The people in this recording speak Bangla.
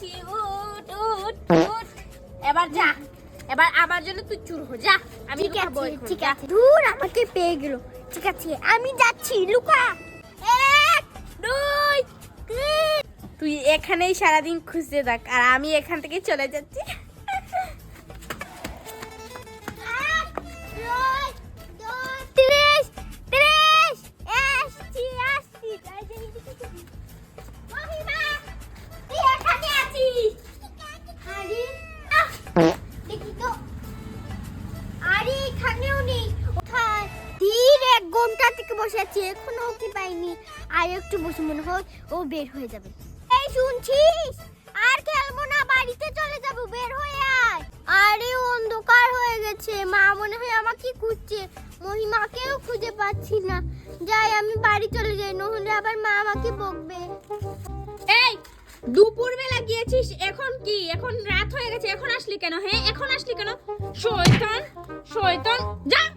দিয়েছি উঠ উঠ উঠ। এবার যা এবার আমার জন্য তুই চুর হো যা। আমি ঠিক আছে ঠিক আছে। দূর আমাকে পেয়ে গেল। ঠিক আছে আমি যাচ্ছি লুকা। এক দুই তিন। তুই এখানেই সারাদিন খুঁজতে থাক আর আমি এখান থেকে চলে যাচ্ছি। এক থেকে বসে আছি, এখনও ওকে পাইনি। আর একটু বসে মনে হয় ও বের হয়ে যাবে। এই শুনছিস? আর খেলব না, বাড়িতে চলে যাব, বের হয়ে আয়। আরে, অন্ধকার হয়ে গেছে। মা মনে হয় আমাকে খুঁজছে। মহিমাকেও খুঁজে পাচ্ছি না। যাই, আমি বাড়ি চলে যাই নহলে আবার মা আমাকে বকবে। এই দুপুর বেলা গিয়েছিস, এখন কি? এখন রাত হয়ে গেছে, এখন আসলি কেন হ্যাঁ? এখন আসলি কেন? শয়তান শয়তান, যা!